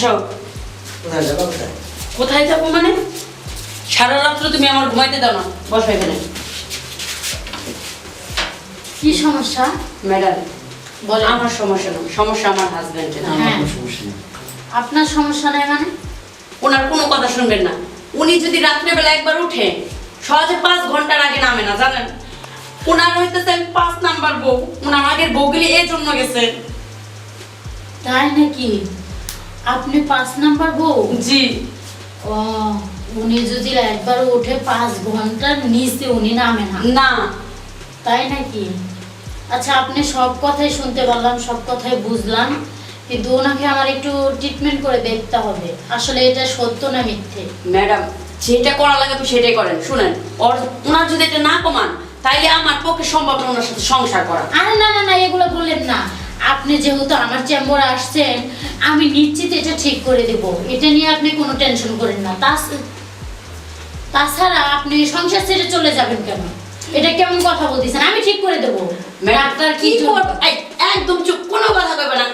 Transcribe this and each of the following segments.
আসো। কোথায় যাব কোথায় কোথায় যাব মানে? সারা রাত্র তুমি আমার ঘুমাইতে দাও না। বসো এখানে। কি সমস্যা? ম্যাডাম বলেন। আমার সমস্যা না। সমস্যা আমার নেই আপনার সমস্যা নাই মানে? ওনার কোনো কথা শুনবেন না। উনি যদি রাত্রেবেলা একবার উঠে সহজে পাঁচ ঘণ্টার আগে নামে না জানেন? ওনার হইতেছে পাঁচ নাম্বার বউ। ওনার আগের বউগুলি এই জন্য গেছে। তাই নাকি? আপনি পাঁচ নাম্বার বউ? জি। ও উনি যদি একবার উঠে পাঁচ ঘণ্টার নিচে উনি নামে না। না। তাই নাকি? আচ্ছা আপনি সব কথাই শুনতে পারলাম সব কথাই বুঝলাম। কিন্তু ওনাকে আমার একটু ট্রিটমেন্ট করে দেখতে হবে। আসলে এটা সত্য না মিথ্যে? ম্যাডাম যেটা করা লাগে সেটাই করেন। শুনেন ওর ওনার যদি এটা না কমান তাইলে আমার পক্ষে সম্ভব না ওনার সাথে সংসার করা। আরে না না না এগুলো বললেন না। আপনি যেহেতু আমার চেম্বারে আসছেন আমি নিশ্চিত এটা ঠিক করে দেব। এটা নিয়ে আপনি কোনো টেনশন করেন না। তাছ- তাছাড়া আপনি সংসার ছেড়ে চলে যাবেন কেন? এটা কেমন কথা বলতেছেন? আমি ঠিক করে দেবো। ডাক্তার কি একদম চুপ কোনো কথা কইবে না।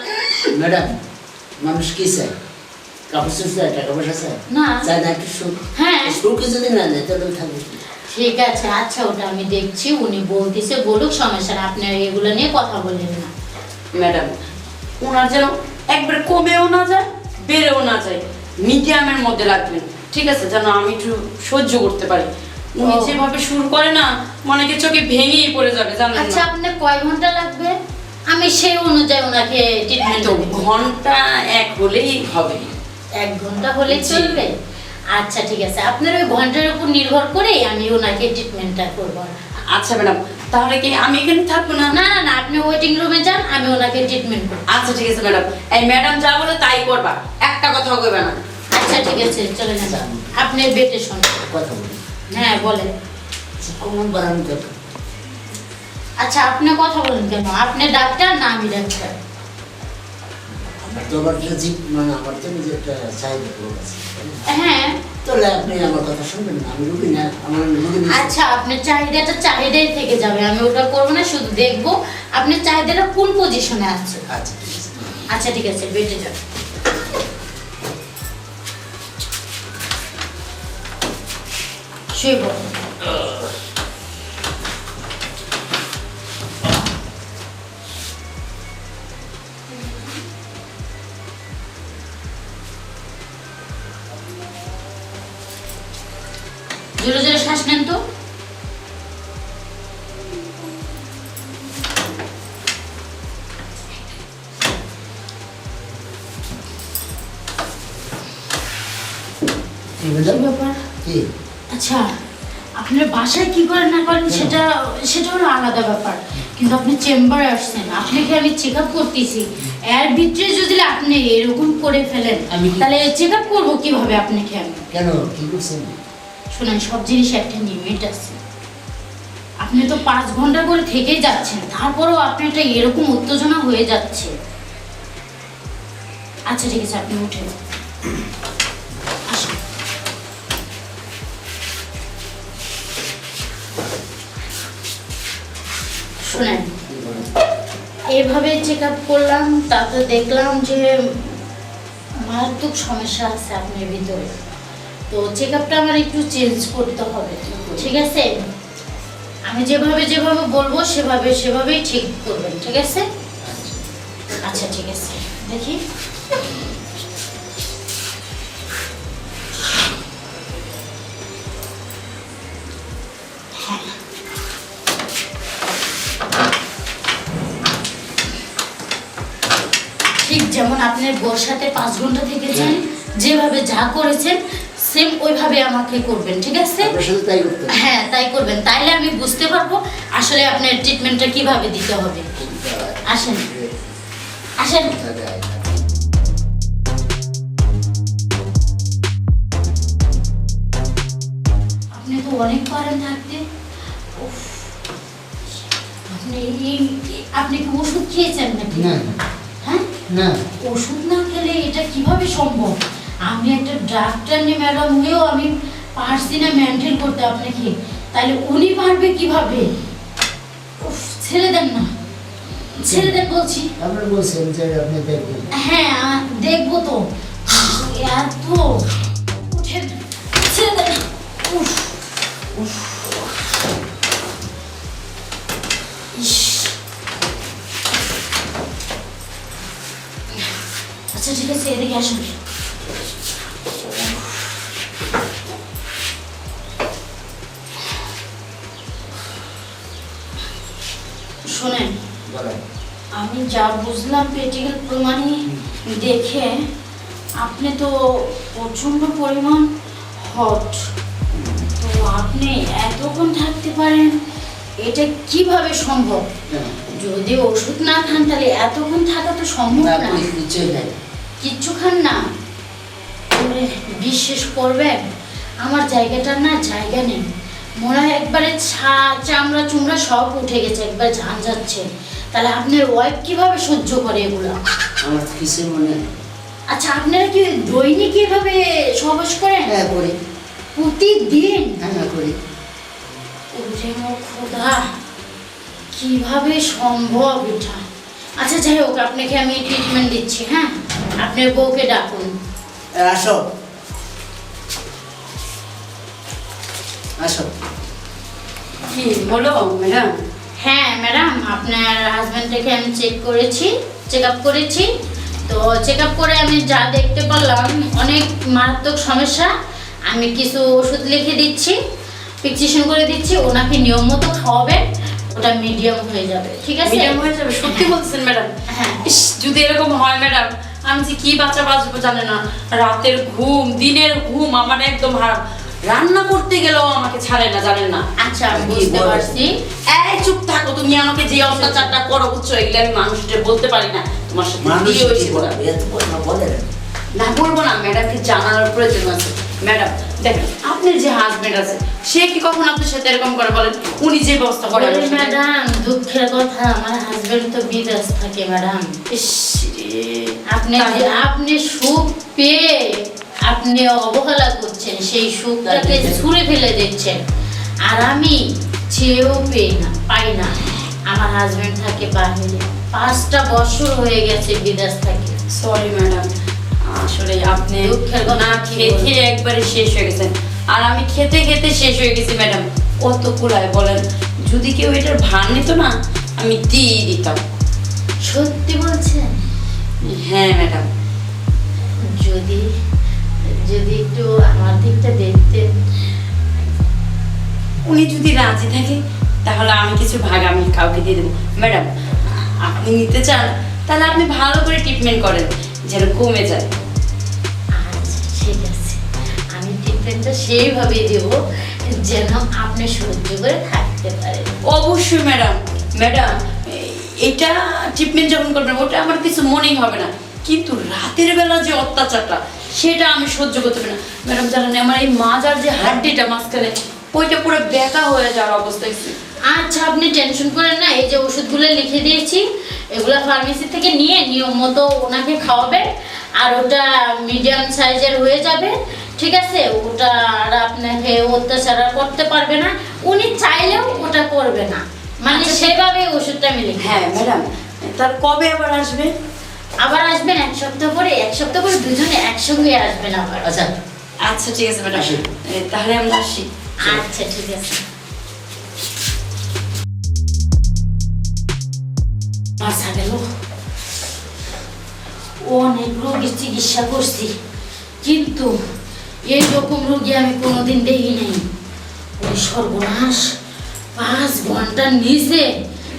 ম্যাডাম মানুষ কি চায়? কাপড় চায় টাকা পয়সা চায়? না। চায় না একটু সুখ? হ্যাঁ। সুখে যদি না যায় তাহলে থাকবে ঠিক আছে আচ্ছা ওটা আমি দেখছি উনি বলতেছে বলুক সমস্যা না আপনি এগুলো নিয়ে কথা বলেন না। ম্যাডাম ওনার যেন একবার কমেও না যায় বেড়েও না যায়। মিডিয়ামের মধ্যে রাখবেন ঠিক আছে? যেন আমি একটু সহ্য করতে পারি। উনি যেভাবে শুরু করে না মনে কি চোখে ভেঙেই পড়ে যাবে জানেন আচ্ছা আপনার কয় ঘণ্টা লাগবে? আমি সেই অনুযায়ী ওনাকে ট্রিটমেন্ট ঘণ্টা এক হলেই হবে। এক ঘণ্টা হলে চলবে? আচ্ছা ঠিক আছে। আপনার ওই ঘণ্টার উপর নির্ভর করে আমি ওনাকে ট্রিটমেন্টটা করব। আচ্ছা ম্যাডাম তাহলে কি আমি এখানে থাকব না? না না না আপনি ওয়েটিং রুমে যান আমি ওনাকে ট্রিটমেন্ট করব। আচ্ছা ঠিক আছে ম্যাডাম। এই ম্যাডাম যা বলে তাই করবা একটা কথা কইবে না। আচ্ছা ঠিক আছে চলে যান। আপনি বেটে শোন কথা বলি হ্যাঁ বলেন। কোন বাড়ানো আচ্ছা আপনি কথা বলেন কেন? আপনি ডাক্তার না আমি ডাক্তার? মানে আমার তো নিজের একটা চাহিদা রোগ আছে হ্যাঁ। তাহলে আপনি আমার কথা শুনবেন না আমি রুগী না আমার রুগী নিয়ে- আচ্ছা আপনার চাহিদাটা চাহিদাই থেকে যাবে আমি ওটা করব না শুধু দেখব আপনার চাহিদাটা কোন পজিশনে আছে। আচ্ছা ঠিক আছে। আচ্ছা ঠিক আছে বেটে যান। শুয়ে পড়ুন। জোরে জোরে শ্বাস নেন তো। আচ্ছা আপনার বাসায় কি করেন না করেন সেটা সেটা হলো আলাদা ব্যাপার। কিন্তু আপনি চেম্বারে আসছেন আপনাকে আমি চেক আপ করতেছি। এর ভিতরে যদি আপনি এরকম করে ফেলেন তাহলে চেক আপ করব কীভাবে আপনাকে আমি? কেন? কি করছেন? শোনেন, সব জিনিস একটা লিমিট আছে। আপনি তো পাঁচ ঘণ্টা করে থেকেই যাচ্ছেন, তারপরেও আপনি একটা এরকম উত্তেজনা হয়ে যাচ্ছে। আচ্ছা ঠিক আছে, আপনি উঠেন। শোনেন, এভাবে চেক আপ করলাম তাতে দেখলাম যে মারাত্মক সমস্যা আছে আপনার ভিতরে। তো চেক আপটা আমার একটু চেঞ্জ করতে হবে ঠিক আছে? আমি যেভাবে যেভাবে বলব সেভাবে সেভাবেই ঠিক করবেন ঠিক আছে? আচ্ছা ঠিক আছে। দেখি। হ্যাঁ। ঠিক যেমন আপনার বোর সাথে পাঁচ ঘণ্টা থেকেছেন যেভাবে যা করেছেন সেম ওইভাবে আমাকে করবেন ঠিক আছে। হ্যাঁ তাই করবেন। তাইলে আমি বুঝতে পারব আসলে আপনার ট্রিটমেন্টটা কীভাবে দিতে হবে। আসেন। আসেন। আপনি তো অনেক পারেন থাকতে। আপনি আপনি কি ওষুধ খেয়েছেন নাকি? না। হ্যাঁ? না। ওষুধ না খেলে এটা কীভাবে সম্ভব? আমি একটা ডাক্তার নি ম্যাডাম হয়েও আমি পারছি না মেনটেন করতে আপনাকে। তাহলে উনি পারবে কীভাবে? উফ, ছেড়ে দেন না। ছেড়ে দেন বলছি। আপনি বলছেন যে আপনি দেখবেন। হ্যাঁ দেখব তো। এত উঠেন ছেড়ে দেন উফ উফ। আচ্ছা ঠিক আছে এদিকে আসুন। শোনেন। আমি যা বুঝলাম প্র্যাকটিক্যাল প্রমাণে দেখে আপনি তো প্রচণ্ড পরিমাণ হট তো আপনি এতক্ষণ থাকতে পারেন এটা কীভাবে সম্ভব? যদি ওষুধ না খান তাহলে এতক্ষণ থাকা তো সম্ভব না। কিচ্ছু খান। না। বিশ্বাস করবেন আমার জায়গাটা না জায়গা নেই। মনে হয় একবারে ছা চামড়া চুমড়া সব উঠে গেছে একবার ঝান যাচ্ছে। তাহলে আপনার ওয়াইফ কীভাবে সহ্য করে এগুলো? আমার কিছু মনে? আচ্ছা আপনারা কি দৈনিক এভাবে সহবাস করেন? হ্যাঁ করি। প্রতিদিন? হ্যাঁ হ্যাঁ করি। ওরে খোদা কীভাবে সম্ভব এটা? আচ্ছা যাই হোক আপনাকে আমি ট্রিটমেন্ট দিচ্ছি হ্যাঁ? আপনার বউকে ডাকুন। এ, আসো। আসো। কি বলো ম্যাডাম হ্যাঁ ম্যাডাম আপনার হাজব্যান্ডটাকে আমি চেক করেছি চেক আপ করেছি। তো চেক আপ করে আমি যা দেখতে পারলাম অনেক মারাত্মক সমস্যা। আমি কিছু ওষুধ লিখে দিচ্ছি প্রেসক্রিপশন করে দিচ্ছি ওনাকে নিয়ম মতো খাওয়াবেন ওটা মিডিয়াম হয়ে যাবে ঠিক আছে? মিডিয়াম হয়ে যাবে সত্যি বলছেন ম্যাডাম হ্যাঁ। যদি এরকম হয় ম্যাডাম আমি যে কি বাচ্চা বাঁচবো জানে না। রাতের ঘুম দিনের ঘুম আমার একদম হারাম। রান্না করতে গেলেও আমাকে ছাড়ে না জানেন না? আচ্ছা বুঝতে পারছি। এই চুপ থাকো তুমি আমাকে যে অত্যাচারটা করো বুঝছ? এগুলো আমি মানুষটা বলতে পারি না। তোমার সাথে বিয়ে হয়েছে। কি বলে। না। না বলব না ম্যাডামকে জানানোর প্রয়োজন আছে। ম্যাডাম দেখেন আপনার যে হাজবেন্ড আছে সে কি কখন আপনার সাথে এরকম করে বলেন? উনি যে ব্যবস্থা করে ম্যাডাম দুঃখের কথা আমার হাজবেন্ড তো বিদেশ থাকে ম্যাডাম আপনি আপনি সুখ পেয়ে আপনি অবহেলা করছেন সেই সুখটাকে। ছুঁড়ে ফেলে দিচ্ছেন। আর আমি চেয়েও পেয়ে না পাই না। আমার হাজবেন্ড থাকে বাহিরে। পাঁচটা বছর হয়ে গেছে বিদেশ থাকে। সরি ম্যাডাম আসলে আপনি না খেয়ে খেয়ে একবারে শেষ হয়ে গেছেন। আর আমি খেতে খেতে শেষ হয়ে গেছি ম্যাডাম কত কুলায় বলেন যদি কেউ এটার ভার নিত না আমি দিয়ে দিতাম। সত্যি বলছেন? হ্যাঁ ম্যাডাম যদি যদি একটু আমার দিকটা দেখতেন। উনি যদি রাজি থাকে তাহলে আমি কিছু ভাগ আমি কাউকে দিয়ে দেবো। ম্যাডাম আপনি নিতে চান তাহলে আপনি ভালো করে ট্রিটমেন্ট করেন যেন কমে যায়। আচ্ছা ঠিক আছে। আমি ট্রিটমেন্টটা সেইভাবে দেব যেন আপনি সহ্য করে থাকতে পারেন। অবশ্যই ম্যাডাম। ম্যাডাম এটা ট্রিটমেন্ট যখন করবেন ওটা আমার কিছু মনেই হবে না। কিন্তু রাতের বেলা যে অত্যাচারটা সেটা আমি সহ্য করতে পারি না। ম্যাডাম জানেন আমার এই মাজার যে হাড্ডিটা মাঝখানে ওইটা পুরো বেঁকা হয়ে যাওয়ার অবস্থা হয়েছে। আচ্ছা আপনি টেনশন করেন না এই যে ওষুধগুলো লিখে দিয়েছি এগুলো ফার্মেসি থেকে নিয়ে নিয়ম মতো ওনাকে খাওয়াবে আর ওটা মিডিয়াম সাইজের হয়ে যাবে ঠিক আছে? ওটা আর আপনাকে অত্যাচার করতে পারবে না উনি চাইলেও ওটা করবে না। মানে সেভাবে ওষুধটা মিলে হ্যাঁ ম্যাডাম তার কবে আবার আসবে? আবার আসবেন এক সপ্তাহ পরে এক সপ্তাহ পরে দুজনে একসঙ্গে আসবেন আবার। আচ্ছা। আচ্ছা ঠিক আছে ম্যাডাম। তাহলে আমরা আসি। আচ্ছা ঠিক আছে। বাঁচা গেল অনেক রোগীর চিকিৎসা করছি কিন্তু এই রকম রোগী আমি কোনোদিন দেখি নাই। ওই সর্বনাশ পাঁচ ঘণ্টার নিচে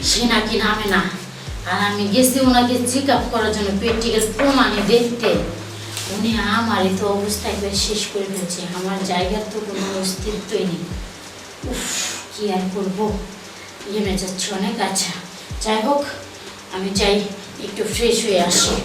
সে নাকি নামে না। আর আমি গেছি ওনাকে চেক আপ করার জন্য প্র্যাকটিক্যাল প্রমাণে দেখতে। উনি আমার তো অবস্থা একবার শেষ করে ফেলছে। আমার জায়গার তো কোনো অস্তিত্বই নেই। উফ, কি আর করব? ইয়ে যাচ্ছে অনেক আচ্ছা। যাই হোক, আমি চাই একটু ফ্রেশ হয়ে আসি।